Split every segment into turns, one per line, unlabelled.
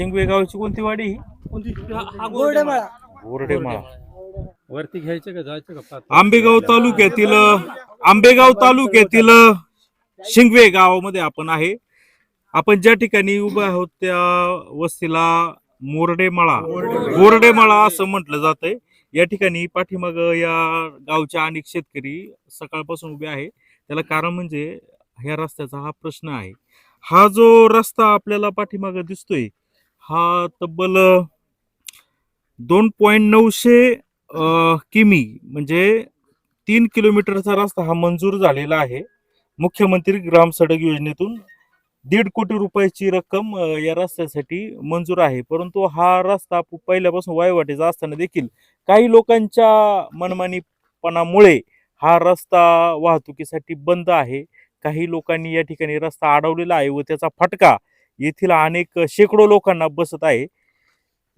शिंगवे गावची कोणती वाडी ही?
गोरडेमाळा.
बोर्डेमाळा
वरती घ्यायचं का जायचं का
आंबेगाव तालुक्यातील आंबेगाव तालुक्यातील शिंगवे गावामध्ये आपण आहे. आपण ज्या ठिकाणी उभे आहोत त्या वस्तीला मोरडेमाळा. गोरडेमाळा असं म्हटलं जातंय. या ठिकाणी पाठीमाग या गावचे अनेक शेतकरी सकाळपासून उभे आहे. त्याला कारण म्हणजे ह्या रस्त्याचा हा प्रश्न आहे. हा जो रस्ता आपल्याला पाठीमाग दिसतोय हा तब्बल दोन पॉईंट नऊशे किमी म्हणजे तीन किलोमीटरचा रस्ता हा मंजूर झालेला आहे. मुख्यमंत्री ग्राम सडक योजनेतून दीड कोटी रुपयाची रक्कम या रस्त्यासाठी मंजूर आहे. परंतु हा रस्ता पहिल्यापासून वायवाटेचा असताना देखील काही लोकांच्या मनमानीपणामुळे हा रस्ता वाहतुकीसाठी बंद आहे. काही लोकांनी या ठिकाणी रस्ता अडवलेला आहे व त्याचा फटका येथील अनेक शेकडो लोकांना बसत आहे.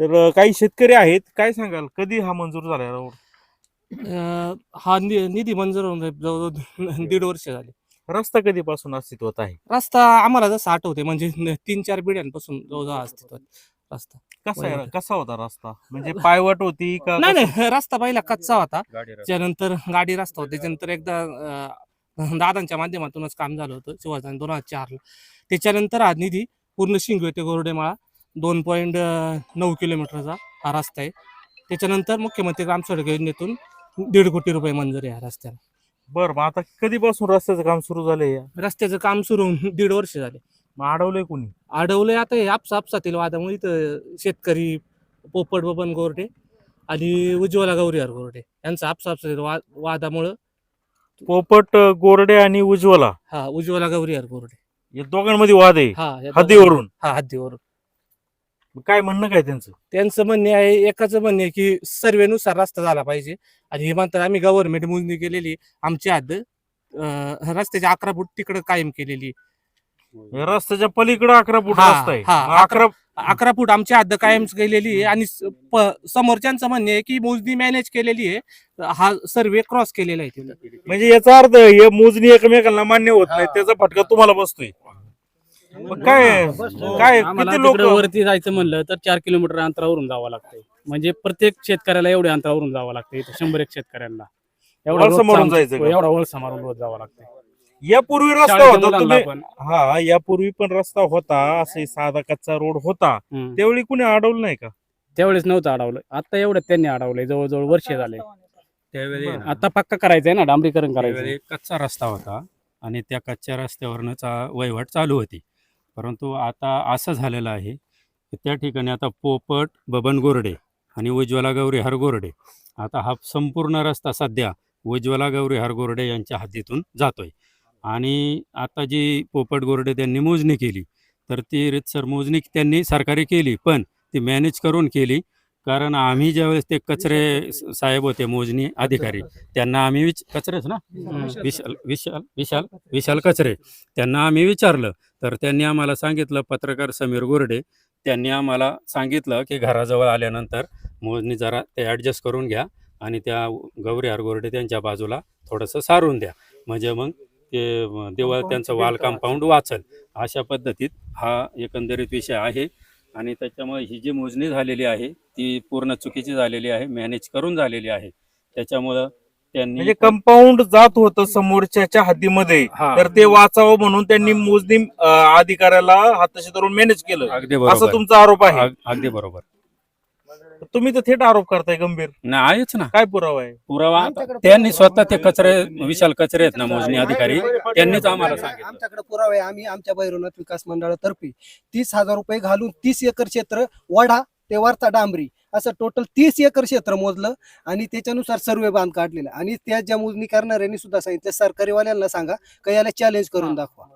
तर काही शेतकरी आहेत काय सांगाल? कधी हा मंजूर झाला रोड
अं, हा नि- निधी मंजूर होऊन जवळजवळ दीड वर्ष झाले.
रस्ता कधीपासून अस्तित्वात आहे?
रस्ता आम्हाला जसं आठवते म्हणजे न- तीन चार पिढ्यांपासून जवळजवळ अस्तित्वात रस्ता.
कसा आहे?
बरोबर.
कसा होता रस्ता? म्हणजे पायवाट होती का
नाही रस्ता पहिला कच्चा होता. त्यानंतर गाडी रस्ता होता. त्याच्यानंतर एकदा अं, दादांच्या माध्यमातूनच काम झालं होतं. शिवाजी दोन हजार चारला. त्याच्यानंतर हा निधी पूर्ण शिंगवे ते गोरडेमाळा दोन पॉईंट नऊ किलोमीटरचा हा रस्ता आहे. त्याच्यानंतर मुख्यमंत्री ग्राम सडक योजनेतून दीड कोटी रुपये मंजूर आहे ह्या रस्त्याला.
बरं मग आता कधीपासून रस्त्याचं काम सुरू झालंय
रस्त्याचं काम सुरू होऊन दीड वर्ष झाले.
मग अडवलंय कोणी?
अडवलंय आता हे आपसा आपसातील वादामुळे इथं शेतकरी पोपट बबन गोरडे आणि उज्ज्वला गौरीहर गोरडे यांचा आपसा आपसातील वा वादामुळं
पोपट गोरडे आणि उज्ज्वला?
हा उज्ज्वला गौरीहर गोरडे.
या दोघांमध्ये वाद आहे
हा या
हद्दीवरून.
हा हद्दीवरून.
मग काय म्हणणं काय त्यांचं?
त्यांचं म्हणणे आहे एकाच म्हणणे आहे की सर्वेनुसार रस्ता झाला पाहिजे. आणि हे म्हणतात आम्ही गव्हर्नमेंट मोजणी केलेली आमची हद्द अं, रस्त्याच्या अकरा फूट तिकडे कायम केलेली.
या रस्त्याच्या पलीकडे अकरा फूट
हा,
रस्ता आहे.
हा,
मग अकरा
अकरा फूट आमची हद्द कायम केलेली आहे. आणि स- प- समोरच्यांचं म्हणणे आहे की मोजणी मॅनेज केलेली आहे. हा सर्वे क्रॉस केलेला आहे तिथं.
म्हणजे याचा अर्थ हे मोजणी एकमेकांना मान्य होत नाही त्याचा फटका तुम्हाला बसतोय. मग काय काय
आम्हाला
किती
तिकडे
लोक?
वरती जायचं म्हणलं तर चार किलोमीटर अंतरावरून जावं लागतंय. म्हणजे प्रत्येक शेतकऱ्याला एवढ्या अंतरावरून जावं लागतंय इथं शंभर एक शेतकऱ्यांना. एवढा
वळसा
रोज
मारून
आमचं-
जायचं का?
एवढा वळसा मारून रोज जावं लागतंय.
यापूर्वी रस्ता
शाळेच्या
होता
मुलांना
तुम्ही
पण.
हा यापूर्वी पण रस्ता होता असे साधा कच्चा रोड होता.
हम्म.
त्यावेळी कुणी अडवलं नाही का?
त्यावेळेस नव्हतं अडवलं. आता एवढ्यात त्यांनी अडवलंय जवळजवळ वर्ष झाले.
त्यावेळी
बरं.
आता पक्का करायचंय ना डांबरीकरण करायचं
त्यावेळी कच्चा रस्ता होता आणि त्या कच्च्या रस्त्यावरनंच वहिवाट चालू होती. परंतु आता असं झालेलं आहे की त्या ठिकाणी आता पोपट बबन गोरडे आणि उज्ज्वला गौरी हरगोरडे आता हा संपूर्ण रस्ता सध्या उज्ज्वला गौरी हरगोरडे यांच्या हद्दीतून जातोय. आणि आता जी पोपट गोरडे त्यांनी मोजणी केली तर ती रितसर मोजणी त्यांनी सरकारी केली पण ती मॅनेज करून केली. कारण आम्ही ज्यावेळेस ते कचरे साहेब होते मोजणी अधिकारी त्यांना आम्ही विच कचरेच ना? विशाल विशाल विशाल विशाल कचरे. त्यांना आम्ही विचारलं तर त्यांनी आम्हाला सांगितलं पत्रकार समीर गोरडे त्यांनी आम्हाला सांगितलं की घराजवळ आल्यानंतर मोजणी जरा ते ॲडजस्ट करून घ्या आणि त्या गौरी गोरडे त्यांच्या बाजूला थोडंसं सारून द्या. म्हणजे मग ते देवळ त्यांचं वाल कंपाऊंड वाचल. अशा पद्धतीत हा एकंदरीत विषय आहे. आणि त्याच्यामुळे ही जी मोजणी झालेली आहे ती पूर्ण चुकीची झालेली आहे मॅनेज करून झालेली आहे. त्याच्यामुळं त्यांनी
म्हणजे कंपाऊंड जात होतं समोरच्याच्या हद्दीमध्ये
हा.
तर ते वाचावं म्हणून त्यांनी मोजणी अं, अधिकाऱ्याला हाताशी धरून मॅनेज केलं.
अगदी
असा
बरोबर
तुमचा आरोप आहे?
अग- अगदी बरोबर.
तुम्ही तर थेट आरोप करताय गंभीर.
नाही आहेच ना.
काय पुरावा आहे?
पुरावा त्यांनी स्वतः ते कचरे विशाल कचरे आहेत ना मोजणी अधिकारी. त्यांनीच आम्हाला सांगितलं.
आमच्याकडे पुरावे आहे. आम्ही आमच्या भैरवनाथ विकास मंडळातर्फे तीस हजार रुपये घालून तीस एकर क्षेत्र वढा ते वार्ता डांबरी असं टोटल तीस एकर क्षेत्र मोजलं आणि त्याच्यानुसार सर्वे बांध काढलेला. आणि त्या ज्या मोजणी करणाऱ्यांनी सुद्धा सांगितलं सरकारीवाल्यांना सांगा का याला चॅलेंज करून दाखवा.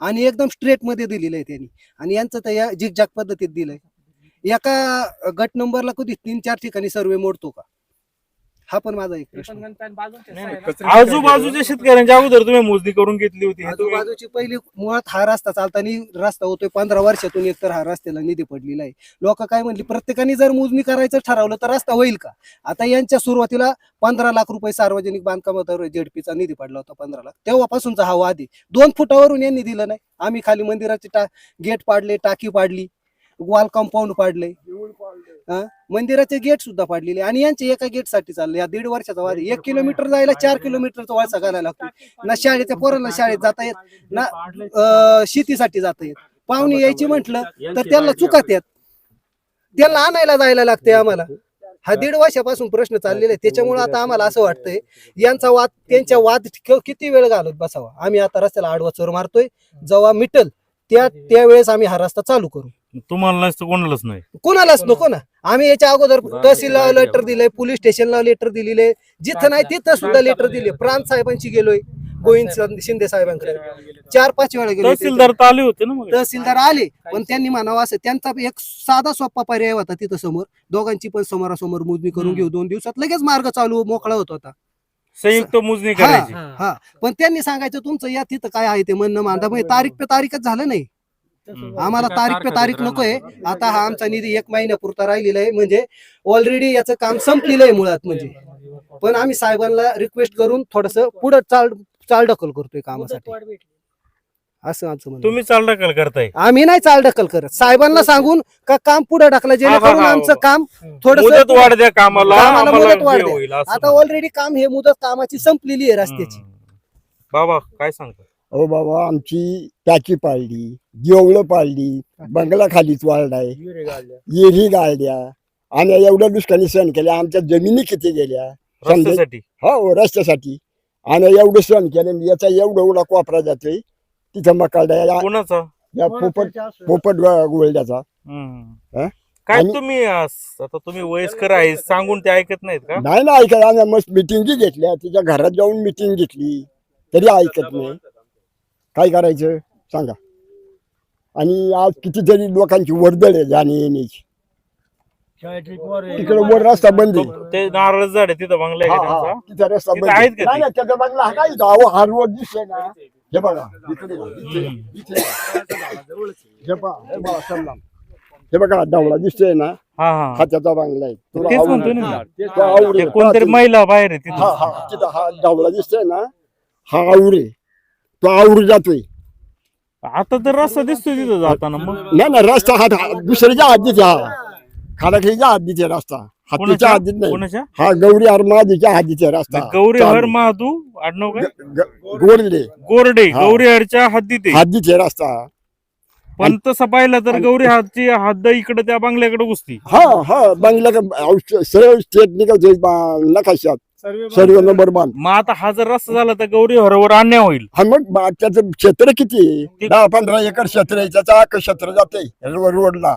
आणि एकदम स्ट्रेटमध्ये दिलेलं आहे त्यांनी. आणि यांचं तर या झिकझाक पद्धतीत दिलंय. एका गट नंबरला कधी तीन चार ठिकाणी सर्वे मोडतो का? हा पण माझा एक प्रश्न.
आजूबाजूच्या शेतकऱ्यांच्या अगोदर तुम्ही मोजणी करून घेतली होती. हे तुम्ही-
आजूबाजूची पहिली मुळात हा रस्ता चालताना रस्ता होतोय. पंधरा वर्षातून एकतर हा रस्त्याला निधी पडलेला आहे. लोक काय म्हणली प्रत्येकाने जर मोजणी करायचं ठरवलं तर रस्ता होईल का? आता यांच्या सुरुवातीला पंधरा लाख रुपये सार्वजनिक बांधकामावर जेडपीचा निधी पडला होता पंधरा लाख. तेव्हापासूनचा हा वाद आहे. दोन फुटावरून यांनी दिलं नाही. आम्ही खाली मंदिराचे टा गेट पाडले टाकी पाडली. वॉल कंपाऊंड पाडले मंदिराचे गेट सुद्धा पाडलेले आणि यांचे एका गेटसाठी चालले या दीड वर्षाचा वाद. एक किलोमीटर जायला चार किलोमीटरचा वळसा घालायला लागतो ना शाळेच्या पोरांना शाळेत जाता येत ना अं, शेतीसाठी जाता येत. पाहुणे यायची म्हटलं तर त्यांना चुकात येत. त्यांना आणायला जायला लागते आम्हाला. हा दीड वर्षापासून प्रश्न चाललेला आहे. त्याच्यामुळे आता आम्हाला असं वाटतंय यांचा वाद त्यांच्या वाद क- किती वेळ घालत बसावा? आम्ही आता रस्त्याला आडवा चोर मारतोय. जेव्हा मिटल त्या त्यावेळेस आम्ही हा रस्ता चालू करू.
तुम्हाला कोणालाच नाही.
कोणालाच नको ना. आम्ही याच्या अगोदर तहसीलला लेटर दिलंय पोलीस स्टेशनला लेटर दिलेले. जिथं नाही तिथं सुद्धा लेटर दिले. प्रांत साहेबांची गेलोय. गोविंद शिंदे साहेबांकडे. चार पाच वेळा गेलो.
तहसीलदार तर आले होते ना मग.
तहसीलदार आले पण त्यांनी म्हणावं असं त्यांचा एक साधा सोपा पर्याय होता तिथं समोर. दोघांची पण समोरासमोर मोजणी करून. घेऊ. दोन दिवसात लगेच मार्ग चालू मोकळा होत होता.
संयुक्त मोजणी करायची.
हा. पण त्यांनी सांगायचं तुमचं या तिथं काय आहे ते म्हणणं मांडा. म्हणजे तारीख पे तारीखच झालं नाही.
हम्म.
आम्हाला तारीख पे तारीख नकोय. आता हा आमचा निधी एक महिन्यापुरता राहिलेला आहे. म्हणजे ऑलरेडी याचं काम संपलेलं आहे मुळात म्हणजे. पण आम्ही साहेबांना रिक्वेस्ट करून थोडस पुढे चाल चाल ढकल करतोय कामासाठी. असं आमचं म्हणणं आहे.
तुम्ही चालढकल करताय
आम्ही नाही चाल ढकल करत साहेबांना सांगून का काम पुढे ढकला जेणेकरून
हा, हा.
आमचं काम थोडस
मुदत वाढ द्या कामाला
कामाला
आम्हाला
मुदत वाढ
हे
द्या.
होईल, असं
आता. ऑलरेडी काम हे मुदत कामाची संपलेली आहे रस्त्याची
हम्म. बाबा काय सांगता
अहो बाबा आमची टाकी पाळली जेवळं पाळली बंगला खालीच वाढलाय येरी गाळल्या आणि एवढ्या दुष्काळी सण केल्या आमच्या जमिनी किती गेल्या समजा
रस्त्यासाठी
हो रस्त्यासाठी आणि एवढं सण केलं याचा एवढा एवढा कोपरा जातोय तिथं मकाडा या
कोणाचा?
या पोपट पोपट गो- गोल्ड्याचा
हम्म.
हा?
काय
आणि-
तुम्ही अस- आता तुम्ही वयस्कर आहे सांगून ते ऐकत नाहीत का?
नाही ना ऐकत आम्ही मस्त मिटिंगी घेतल्या. तिच्या घरात जाऊन मिटिंग घेतली. तरी ऐकत नाही. काय करायचं? सांगा. आणि आज कितीतरी लोकांची वर्दळ आहे जाणे येण्याची. तिकडे वर रस्ता बंद आहे.
तो- नारळ झाड आहे तिथं बंगला आहे
हा,
का
हा,
त्यांचा?
तिथं रस्ता
तिथं
बंद
आहेत
आहे.
का ते?
नाही, बंगला हा काय इथं? अहो, हा रोड दिसतोय ना. हे बघा इकडे इथे, इथे. हे पहा, हे बघा, समजा. हे बघा डावळा दिसतोय ना?
हा हा.
हा त्याचा बंगला आहे.
ना मी.
ते.
कोणतरी महिला बाहेर आहे
हा
तिथं.
हा तिथं हा डावळा दिसतोय ना? हा आहे तो आऊर जातोय.
आता तर रस्ता दिसतोय तिथं जाताना. मग
नाही ना रस्ता हा हा दुसऱ्याच्या हद्दीत आहे हा. खाडाखळीच्या हद्दीत आहे रस्ता. हत्तीच्या
कोणाच्या
हद्दीत नाही.
कोणाच्या?
हा गौरी अरमादीच्या हद्दीत आहे रस्ता.
गौरी
चालू.
हर महादू आडनाव काय?
ग- ग- गोरले
गोरडे
हा.
गौरी हरच्या हद्दीत आहे.
आहे रस्ता.
पण तसं पाहिलं तर गौरी हातची हद्द इकडे त्या बंगल्याकडे घुसती.
हा हा बंगला स्टेट निघत नकाशात. सर्व नंबर वन.
मग आता हा जर रस्ता झाला तर गौरी हरवर अन्याय होईल.
हा मग बा- त्याचं क्षेत्र किती आहे? दहा पंधरा एकर क्षेत्र आहे त्याचं अख्खं क्षेत्र जाते रोडला.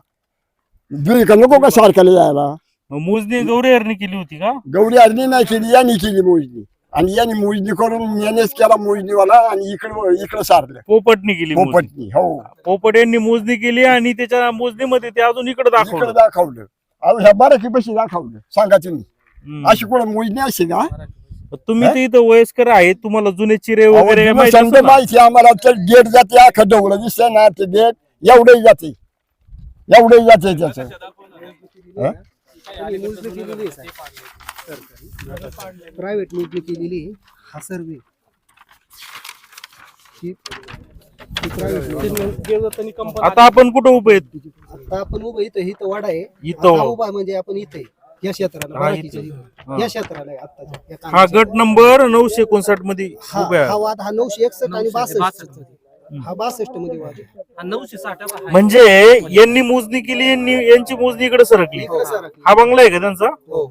दुई का नको का सारख्याला जायला
मोजणी गौरी हरने केली होती का?
गौरी अर्नी नाही केली यांनी केली मोजणी. आणि यांनी मोजणी करून यानेच केला मोजणीवाला आणि इकडं इकडं सारलं.
पोपटने केली मोजणी.
पोपटनी हो.
पोपट यांनी मोजणी केली आणि त्याच्या मोजणीमध्ये ते अजून इकडे
इकडं
दाखवलं.
दाखवलं अहो ह्या बाराकी पैसे दाखवलं सांगा तुम्ही.
हम्म.
अशी कोण मोजणी असे का
तुम्ही तर इथं वयस्कर आहेत तुम्हाला जुने चिरे
अहो,
वगैरे माहिती
समजा
असेल ना?
माहिती आम्हाला. तर गेट जाते अख्खं डोंगरं दिसतंय ना ते गेट एवढंही जाते. एवढंही जाते त्याचं.
मोजणी केलेली आहे प्रायव्हेट मोजणी केलेली आहे. हा सर्वे
आता आपण कुठं उभे आहेत
आता आपण उभं इथं इथं वाडा आहे
इथं.
आता उभा म्हणजे आपण इथे या क्षेत्राला
हा,
बाराकीच्या
इथं.
इथं.
हा.
या क्षेत्राला आहे आत्ताच्या या
हा
कामाच्या.
गट नंबर नऊशे एकोणसाठमध्ये
हा
आहे
हा वाद हा नऊशे एकसष्ट आणि बासष्ट. हा बासष्टमध्ये वाद आहे.
नऊशे साठ आहे.
म्हणजे यांनी मोजणी केली यांनी यांची मोजणी इकडे सरकली
इकडं सरकली.
हा बंगला आहे का त्यांचा
हो.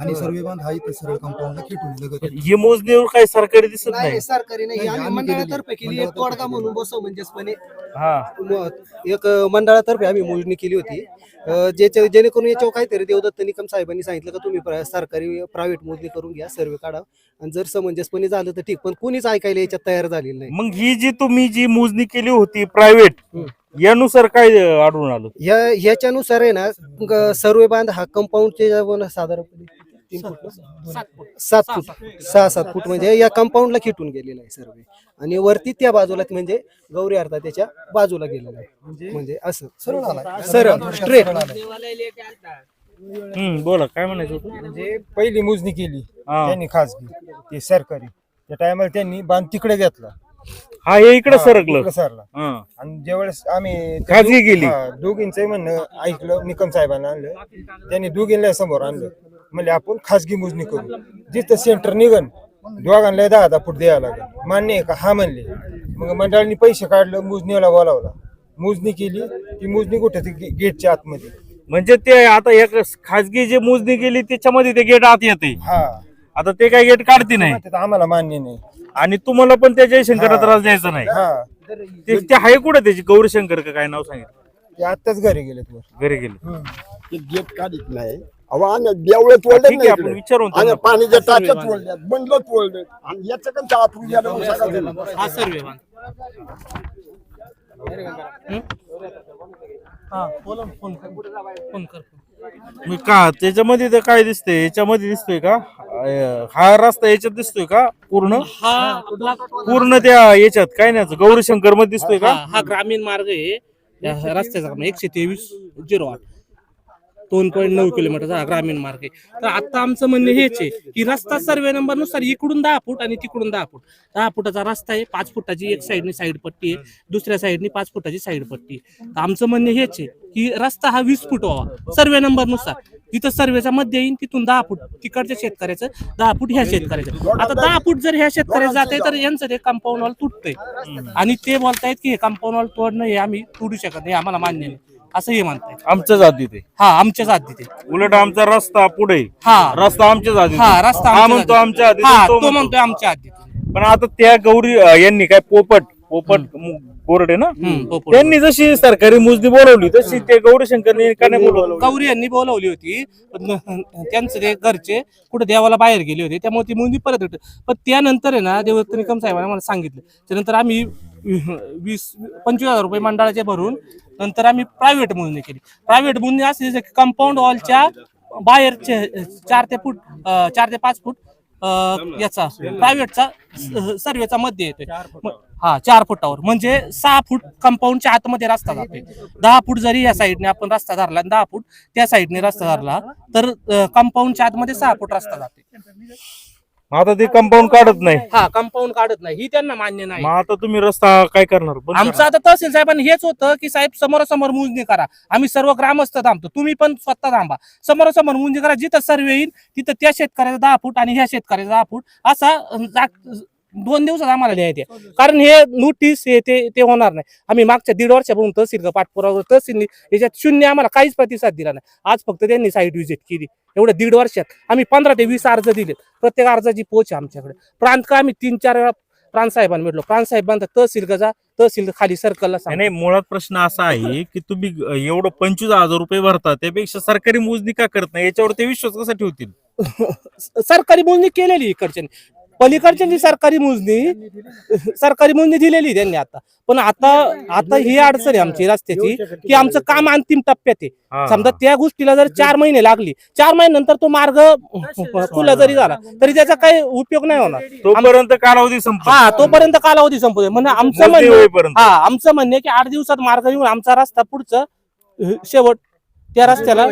आणि सर्वे बांध हा इथे सरळ कंपाऊंडला खेटून लगत आहे.
ही मोजणीवर काही सरकारी दिसत
नाही सरकारी नाही. आम्ही मंडळातर्फे. केली एक तोडगा म्हणून बसव म्हणजेचपणे.
हा.
म- एक मंडळातर्फे आम्ही मोजणी केली होती. अं, ज्याच्या जेणेकरून याच्यावर काहीतरी देवदत्त निकम साहेबांनी सांगितलं का तुम्ही प्रा- सरकारी प्रायव्हेट मोजणी करून घ्या सर्वे काढा. आणि जर समंजसपणे झालं तर ठीक पण कुणीच ऐकायला याच्यात तयार झालेलं नाही.
मग ही जी तुम्ही जी मोजणी केली होती प्रायव्हेट
हम्म.
यानुसार काय आढळून आलं?
या ह्याच्यानुसार आहे ना सर्वे बांध हा कंपाऊंडचे साधारणपणे तीन फूट. ना?
सात फूट.
सात
सहा-
सात फूट. म्हणजे या कंपाऊंडला खिटून गेलेला आहे सर्वे. आणि वरती त्या बाजूला म्हणजे गौरी अर्था त्याच्या बाजूला गेलेला आहे. म्हणजे? असं.
सरळ आलाय.
सरळ. स्ट्रेट.
हम्म बोला काय म्हणायचं होतं?
म्हणजे पहिली मोजणी केली
हा.
त्यांनी खासगी ते सरकारी. त्या टायमाला त्यांनी बांध तिकडे घेतला.
हा हे इकडे
हा,
सरकलं.
सरला.
हा.
आणि ज्यावेळेस आम्ही
खाजगी गेली.
दोघींचंही म्हणणं ऐकलं निकम साहेबांना आणलं. त्यांनी दोघींना समोर आणलं. म्हणजे आपण खाजगी मोजणी करू. जिथं सेंटर निघन दोघांना दहा दहा फूट द्यावं लागेल. मान्य आहे का? हा म्हणले. मग मंडळांनी पैसे काढलं मोजणीला बोलावला. मोजणी केली. ती मोजणी कुठे? गेटच्या आतमध्ये.
म्हणजे ते आता एक खाजगी जे मोजणी केली त्याच्यामध्ये ते गेट आत येते.
हा.
आता ते काय गेट काढते नाही.
ते तर आम्हाला मान्य नाही.
आणि तुम्हाला पण त्या जयशंकरला. त्रास द्यायचा नाही.
हा.
ते ते आहे कुठे त्याची? गौरीशंकर का काय नाव सांगितलं?
ते आत्ताच घरी गेलेत वर.
घरी गेले.
ते गेट काढीत नाही. अहो आणि देवळे
ठीक
तोडले
आहे आपण विचारून
आणि
त्यांना.
पाणीच्या टाक्या तोडल्यात बंडलं तोडलं आणि याचं पण आतून गेलं मग सगळं
हा सर्वे बांध हा? बोला ना, फोन कर. फोन कर.
मी का त्याच्यामध्ये तर काय दिसतंय? याच्यामध्ये दिसतोय का? अं, हा रस्ता याच्यात दिसतोय का? पूर्ण?
हा आपला
पूर्ण त्या याच्यात काय नाही गौरीशंकरमध्ये दिसतोय का?
हा हा ग्रामीण मार्ग आहे. या रस्त्याचा क्रमांक एकशे तेवीस झिरो आठ. दोन पॉईंट नऊ किलोमीटरचा हा ग्रामीण मार्ग आहे. तर आता आमचं म्हणणं हेच आहे की रस्ता सर्वे नंबरनुसार इकडून दहा फूट आणि तिकडून दहा फूट. दहा फुटाचा रस्ता आहे पाच फुटाची एक साईडनी साईड पट्टी आहे दुसऱ्या साईडने पाच फुटाची साईड पट्टी आहे. तर आमचं म्हणणं हेच आहे की रस्ता हा वीस फूट व्हावा सर्वे नंबरनुसार तिथं सर्वेचा मध्ये येईन तिथून दहा फूट तिकडच्या शेतकऱ्याचं दहा फूट ह्या शेतकऱ्याचं. आता दहा फूट जर ह्या शेतकऱ्याचं जाते तर यांचं ते कंपाऊंड वॉल तुटतंय. आणि ते बोलतायत की हे कंपाऊंड वॉल तोडणं हे आम्ही तोडू शकत नाही आम्हाला मान्य नाही. असं हे म्हणतायत
आमच्या जातीत आहे.
हा आमच्याच आधी ते
उलट आमचा रस्ता पुढे.
हा.
रस्ता आमच्या जातीत
हा. रस्ता
हा म्हणतो
आधी.
आमच्या आधी
हा
तो
तो
म्हणतो.
म्हणतोय आमच्या आधी
पण आता त्या गौरी अं, यांनी काय पोपट पोपट बोर्डे ना?
पोपट.
त्यांनी जशी सरकारी मोजणी बोलवली तशी ते गौरीशंकरने का नाही बोलवलं?
गौरी यांनी बोलावली होती. पण त्यांचं ते घरचे कुठे देवाला बाहेर गेले होते. त्यामुळे ती मुंदी परत होते. पण त्यानंतर आहे ना देवदत्त निकम साहेबांनी मला सांगितलं. त्यानंतर आम्ही वीस पंचवीस हजार रुपये मंडळाचे भरून नंतर आम्ही प्रायव्हेट मोजणी केली. प्रायव्हेट मोजणी असे कंपाऊंड वॉलच्या बाहेरचे चार ते फूट चार ते पाच फूट याचा प्रायव्हेटचा सर्वेचा मध्ये येतोय. हा चार फुटावर. म्हणजे सहा फूट कंपाऊंडच्या आतमध्ये रस्ता जातोय. दहा फूट जरी या साईडने आपण रस्ता धरला आणि दहा फूट त्या साईडने रस्ता धरला तर कंपाऊंडच्या आतमध्ये सहा फूट रस्ता जातोय.
मग आता ते कंपाऊंड काढत नाही.
हा कंपाऊंड काढत नाही. ही त्यांना मान्य नाही.
मग आता तुम्ही रस्ता काय करणार? बंद
आमचं? आता तहसील साहेबांनी हेच होतं की साहेब समोरासमोर मोजणी करा. आम्ही सर्व ग्रामस्थ थांबतो. तुम्ही पण स्वतः थांबा. समोरासमोर मोजणी करा. जिथं सर्वे येईल तिथं त्या शेतकऱ्याचा दहा फूट आणि ह्या शेतकऱ्याचा दहा फूट असा जाग- दोन दिवसात आम्हाला लिहायचे कारण हे नोटीस हे ते ते होणार नाही. आम्ही मागच्या दीड वर्षापासून तहसील पाठपुरावा तहसीलनी याच्यात शून्य आम्हाला काहीच प्रतिसाद दिला नाही. आज फक्त त्यांनी साईट व्हिजिट केली. एवढ्या दीड वर्षात. आम्ही पंधरा ते वीस अर्ज दिलेत. प्रत्येक अर्जाची पोच आहे आमच्याकडे. प्रांत का आम्ही तीन चार वेळा प्रांत साहेबांना भेटलो. प्रांत साहेब म्हणतात तहसील गजा तहसील खाली सर्कलला
नाही, मुळात प्रश्न असा आहे की तुम्ही एवढं पंचवीस हजार रुपये भरता त्यापेक्षा सरकारी मोजणी का करत नाही? याच्यावर ते विश्वास कसा ठेवतील?
सरकारी मोजणी केलेली इकडच्यांनी पलीकडच्यांनी सरकारी मोजणी सरकारी मोजणी दिलेली त्यांनी आता. पण आता आता ही अडचण आहे आमची रस्त्याची की आमचं काम अंतिम टप्प्यात आहे. समजा त्या गोष्टीला जर चार महिने लागली चार महिन्यानंतर तो मार्ग खुला जरी झाला तरी त्याचा काही उपयोग नाही होणार.
तोपर्यंत कालावधी संपतो.
हा तोपर्यंत कालावधी संपू म्हणजे आमचं म्हणणं हा आमचं म्हणणं की आठ दिवसात मार्ग येऊन आमचा रस्ता पुढचं शेवट त्या रस्त्याला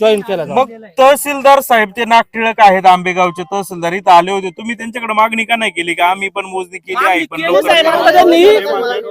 जॉईन केला जावा.
मग तहसीलदार साहेब ते नागटिळक आहेत आंबेगावचे तहसीलदार इथं आले होते. तुम्ही त्यांच्याकडे मागणी का नाही केली? का आम्ही पण मोजणी केली आहे? पण
केलं
लवकर
साहेब,
करा.
आता त्यांनी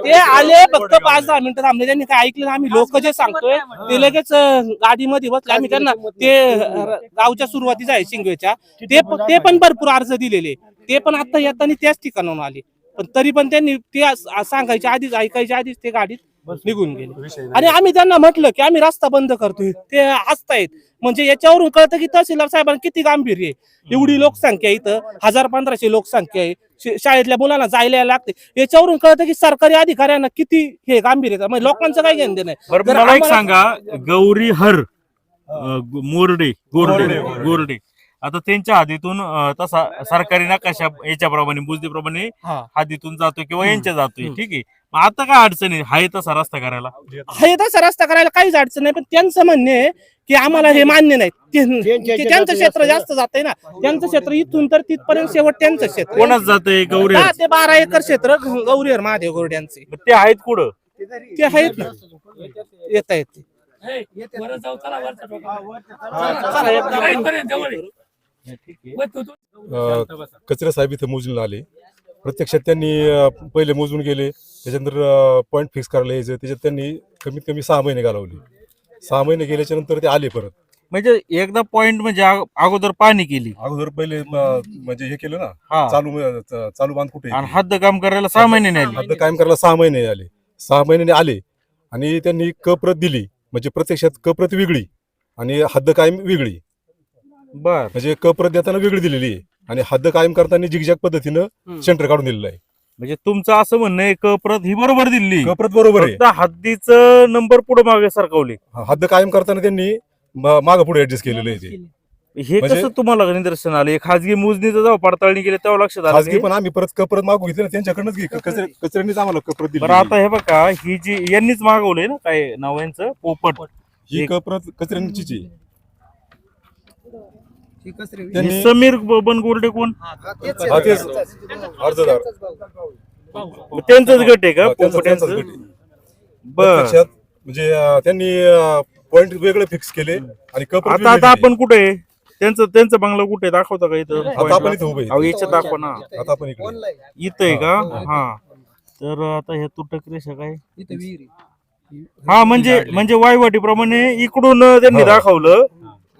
ते आले फक्त पाच दहा मिनिटं थांबले. त्यांनी काय ऐकलं नाही. आम्ही लोक जे सांगतोय ते लगेच अं, गाडीमध्ये बसले. आम्ही त्यांना ते अं, गावच्या सुरुवातीचा आहे शिंगवेच्या ते प- ते पण भरपूर अर्ज दिलेले. ते पण आता येताना त्याच ठिकाणाहून आले. पण तरी पण त्यांनी ते अस- सांगायच्या आधीच ऐकायच्या आधीच ते गाडीत निघून गेले. आणि आम्ही त्यांना म्हटलं की आम्ही रस्ता बंद करतोय. ते हसतायत म्हणजे याच्यावरून कळतं की तहसीलदार साहेबांना किती गांभीर्य आहे. एवढी लोकसंख्या आहे इथं. हजार पंधराशे लोकसंख्या आहे. शाळेतल्या मुलांना जायला यायला लागते. याच्यावरून कळतं की सरकारी अधिकाऱ्यांना किती हे गांभीर्य आहे. म्हणजे लोकांचं काय घेणं देणं आहे.
बरं
जर
मला एक
आम्हाला-
सांगा. गौरी हर मोरडे गोरडे गोरडे आता त्यांच्या हातीतून तसा सरकारी नकाशा याच्याप्रमाणे बुजदीप्रमाणे
हा.
हातीतून जातो किंवा यांच्या जातोय. ठीक आहे. मग आता काय अडचण आहे? हाय तसा रस्ता करायला.
हे तसा रस्ता करायला काहीच अडचण नाही पण त्यांचं म्हणणे आहे की आम्हाला हे मान्य नाही. ते- ते त्यांचं क्षेत्र जास्त जात ना. त्यांचं क्षेत्र इथून तर तिथपर्यंत शेवट त्यांचं क्षेत्र आहे.
कोणाच जातंय? गौरी
दहा ते बारा एकर क्षेत्र गौरीहर महादेव गोरड्यांचे
ते आहेत कुठं?
ते आहेत ना. येता येते.
अ, कचरे साहेब इथे मोजणीला आले. प्रत्यक्षात त्यांनी पहिले मोजून गेले त्याच्यानंतर पॉईंट फिक्स करायला यायचं त्याच्यात त्यांनी कमीत कमी सहा महिने घालवले. सहा महिने गेल्याच्यानंतर ते आले परत.
म्हणजे एकदा पॉइंट म्हणजे अग- अगोदर पाणी केली.
अगोदर पहिले म्हणजे हे केलं ना चालू चालू बांध कुठे?
आणि हद्द काम करायला सहा महिने नाही.
हद्द कायम करायला सहा महिने आले. सहा महिन्याने आले आणि त्यांनी क प्रत दिली. म्हणजे प्रत्यक्षात क प्रत वेगळी आणि हद्द कायम वेगळी.
बर.
म्हणजे क प्रत देताना वेगळी दिलेली आहे. आणि हद्द कायम करताना जिगजॅग पद्धतीनं सेंटर काढून दिलेलं आहे.
म्हणजे तुमचं असं म्हणणं आहे क प्रत ही बरोबर दिली.
क प्रत बरोबर आहे.
फक्त हद्दीचं नंबर पुढे मागे सरकवले.
हद्द कायम करताना त्यांनी माग पुढे ऍडजस्ट केलेलं आहे ते.
हे
म्हणजे-
कसं तुम्हाला निदर्शन आलं? खाजगी मोजणीचं जेव्हा पडताळणी केली तेव्हा लक्षात आलं
खासगी
हे?
पण आम्ही परत क प्रत मागू घेतली ना त्यांच्याकडनंच घे कचऱ्या- कचऱ्यांनीच आम्हाला क प्रत दिली.
बरं आता हे बघा ही जी यांनीच मागवलंय ना काय नाव यांचं? पोपट.
ही क प्रत कचऱ्यांचीच आहे.
ठीक आहे रे.
त्यांनी
समीर बबन गोरडे कोण?
हा, तेच
हा. अर्जदार
त्यांचंच गट आहे का?
त्यांचा-
पोपट
त्यांचाच
यांचं?
गट आहे.
बर.
प्रत्यक्षात म्हणजे अं, त्यांनी पॉइंट वेगळे फिक्स केले आणि क प्रत
आता आता. आपण कुठे आहे? त्यांचं त्यांचं बंगला कुठे आहे? दाखवता का इथं?
आता आपण इथे उभे
अहो,
आहे.
याच्यात दाखवा ना.
आता आपण इकडे.
इथं आहे का? हा. तर आता हे तुटक रेषा काय. हा म्हणजे म्हणजे वायवाटीप्रमाणे इकडून त्यांनी
हा.
दाखवलं.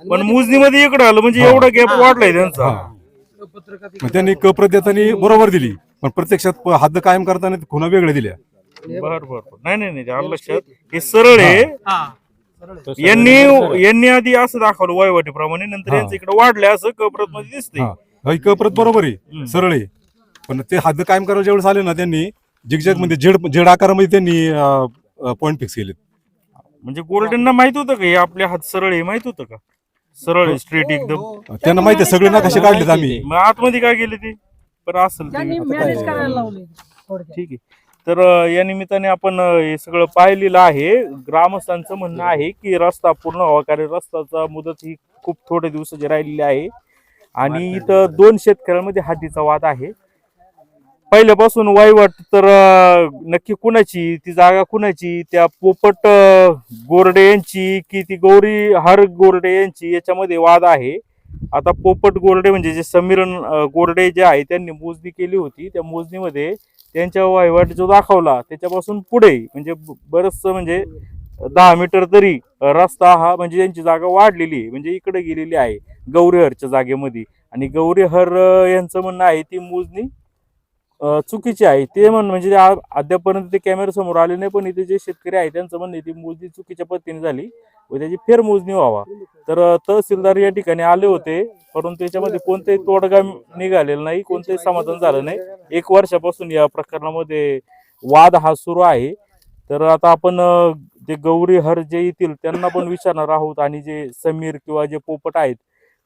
पण
मध्ये
मोजणीमध्ये इकडं आलं म्हणजे. एवढा गॅप वाढलाय त्यांचा.
मग त्यांनी क प्रत देताना बरोबर दिली. पण प्रत्यक्षात प- हद्द कायम करताना खुणा वेगळ्या दिल्या.
बर बर बर. नाही नाही नाही आलं लक्षात. हे सरळ आहे. यांनी यांनी आधी असं दाखवलं वायवाटीप्रमाणे नंतर
हा.
यांचं इकडे वाढलंय असं कपरत मध्ये दिसतंय.
हा. ही क प्रत बरोबर आहे. सरळ आहे. पण ते हद्द कायम करायला ज्यावेळेस आले ना त्यांनी जिगजॅगमध्ये जेड जेड आकारामध्ये त्यांनी पॉईंट फिक्स केले
म्हणजे गोल्डनना माहीत होतं का हे आपले हात सरळ आहे माहीत होतं का? सरळ आहे स्ट्रेट एकदम.
हो.
त्यांना माहिती आहे सगळे नकाशे काढलेत आम्ही.
मग आतमध्ये काय गेले ते? पण असेल ते? ठीक आहे. तर अं, या निमित्ताने आपण अं, हे सगळं पाहिलेलं आहे. ग्रामस्थांचं म्हणणं आहे की रस्ता पूर्ण व्हावा कारण रस्त्याचा मुदत ही खूप थोडे दिवसाची राहिलेली आहे. आणि इथं दोन शेतकऱ्यांमध्ये हद्दीचा वाद आहे. पहिल्यापासून वाईवाट तर नक्की कुणाची? ती जागा कुणाची? त्या पोपट गोरडे यांची की ती गौरी हर गोरडे यांची याच्यामध्ये वाद आहे. आता पोपट गोरडे म्हणजे जे समीरन गोरडे जे आहे त्यांनी मोजणी केली होती. त्या मोजणीमध्ये त्यांच्या वहिवाट जो दाखवला त्याच्यापासून पुढे म्हणजे बरच म्हणजे दहा मीटर तरी रस्ता हा म्हणजे त्यांची जागा वाढलेली आहे. म्हणजे इकडे गेलेली आहे गौरीहरच्या जागेमध्ये. आणि गौरीहर यांचं म्हणणं आहे ती मोजणी चुकीची आहे. ते म्हण म्हणजे अद्यापर्यंत ते कॅमेरा समोर आले नाही पण इथे जे शेतकरी आहे त्यांचं म्हणणं ती मोजणी चुकीच्या पद्धतीने झाली व त्याची फेरमोजणी व्हावा. तर तहसीलदार या ठिकाणी आले होते परंतु त्याच्यामध्ये कोणतेही तोडगा निघालेला नाही कोणतेही समाधान झालं नाही. एक वर्षापासून या प्रकरणामध्ये वाद हा सुरू आहे. तर आता आपण जे गौरी हर जे येतील त्यांना पण विचारणार आहोत आणि जे समीर किंवा जे पोपट आहेत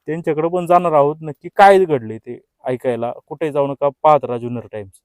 त्यांच्याकडे पण जाणार आहोत. नक्की काय घडले ते? ऐकायला कुठे जाऊ नका पाहत राहा जुनर टाइम्स.